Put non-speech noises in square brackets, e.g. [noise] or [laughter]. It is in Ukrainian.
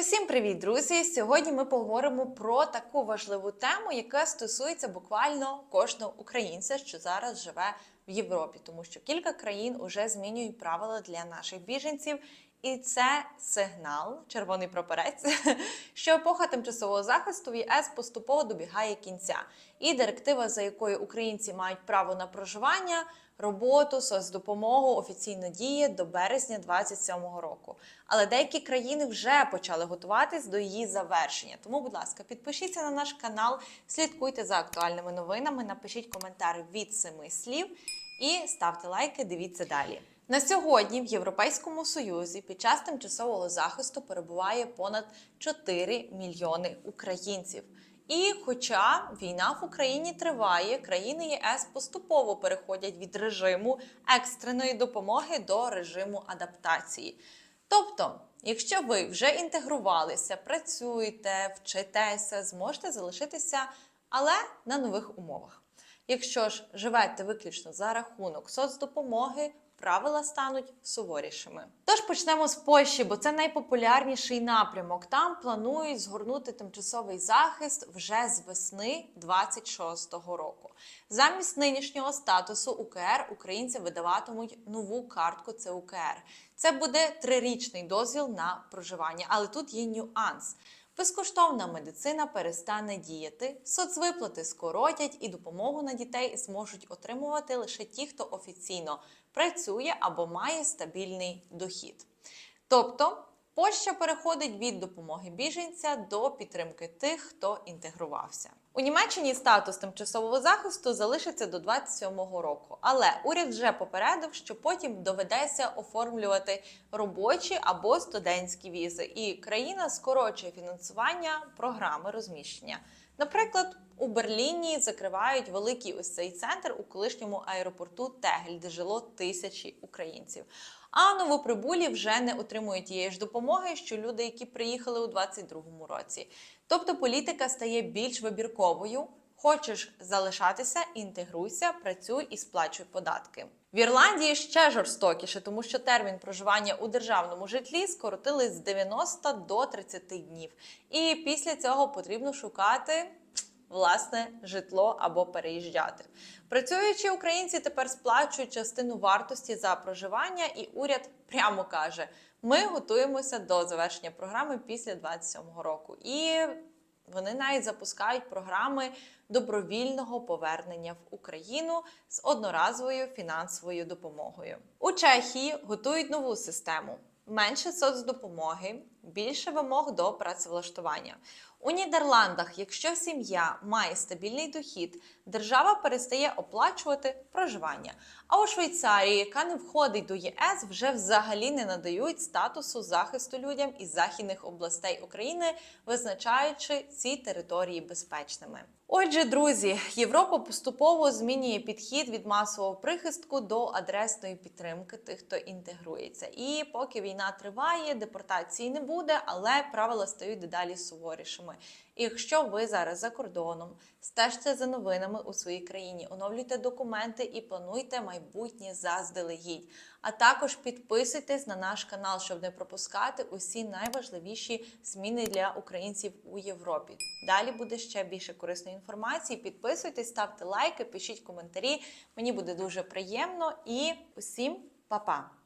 Усім привіт, друзі! Сьогодні ми поговоримо про таку важливу тему, яка стосується буквально кожного українця, що зараз живе в Європі, тому що кілька країн вже змінюють правила для наших біженців. І це сигнал, червоний прапорець, [laughs] що епоха тимчасового захисту в ЄС поступово добігає кінця. І директива, за якою українці мають право на проживання, роботу, соцдопомогу офіційно діє до березня 2027 року. Але деякі країни вже почали готуватись до її завершення. Тому, будь ласка, підпишіться на наш канал, слідкуйте за актуальними новинами, напишіть коментар від семи слів і ставте лайки. Дивіться далі. На сьогодні в Європейському Союзі під час тимчасового захисту перебуває понад 4 мільйони українців. І хоча війна в Україні триває, країни ЄС поступово переходять від режиму екстреної допомоги до режиму адаптації. Тобто, якщо ви вже інтегрувалися, працюєте, вчитеся, зможете залишитися, але на нових умовах. Якщо ж живете виключно за рахунок соцдопомоги, правила стануть суворішими. Тож почнемо з Польщі, бо це найпопулярніший напрямок. Там планують згорнути тимчасовий захист вже з весни 26-го року. Замість нинішнього статусу УКР українці видаватимуть нову картку ЦУКР. Це буде трирічний дозвіл на проживання, але тут є нюанс. Безкоштовна медицина перестане діяти, соцвиплати скоротять і допомогу на дітей зможуть отримувати лише ті, хто офіційно працює або має стабільний дохід. Тобто Польща переходить від допомоги біженця до підтримки тих, хто інтегрувався. У Німеччині статус тимчасового захисту залишиться до 27-го року, але уряд вже попередив, що потім доведеться оформлювати робочі або студентські візи, і країна скорочує фінансування програми розміщення. Наприклад, у Берліні закривають великий ось цей центр у колишньому аеропорту Тегель, де жило тисячі українців. А новоприбулі вже не отримують тієї ж допомоги, що люди, які приїхали у 22-му році. Тобто політика стає більш вибірковою. Хочеш залишатися, інтегруйся, працюй і сплачуй податки. В Ірландії ще жорстокіше, тому що термін проживання у державному житлі скоротили з 90 до 30 днів. І після цього потрібно шукати власне житло або переїжджати. Працюючі українці тепер сплачують частину вартості за проживання, і уряд прямо каже: ми готуємося до завершення програми після 27-го року. І вони навіть запускають програми добровільного повернення в Україну з одноразовою фінансовою допомогою. У Чехії готують нову систему. Менше соцдопомоги, більше вимог до працевлаштування. У Нідерландах, якщо сім'я має стабільний дохід, держава перестає оплачувати проживання. А у Швейцарії, яка не входить до ЄС, вже взагалі не надають статусу захисту людям із західних областей України, визначаючи ці території безпечними. Отже, друзі, Європа поступово змінює підхід від масового прихистку до адресної підтримки тих, хто інтегрується. І поки війна триває, депортації не буде, але правила стають дедалі суворішими. Якщо ви зараз за кордоном, стежте за новинами у своїй країні, оновлюйте документи і плануйте майбутнє заздалегідь. А також підписуйтесь на наш канал, щоб не пропускати усі найважливіші зміни для українців у Європі. Далі буде ще більше корисної інформації. Підписуйтесь, ставте лайки, пишіть коментарі. Мені буде дуже приємно і усім па-па!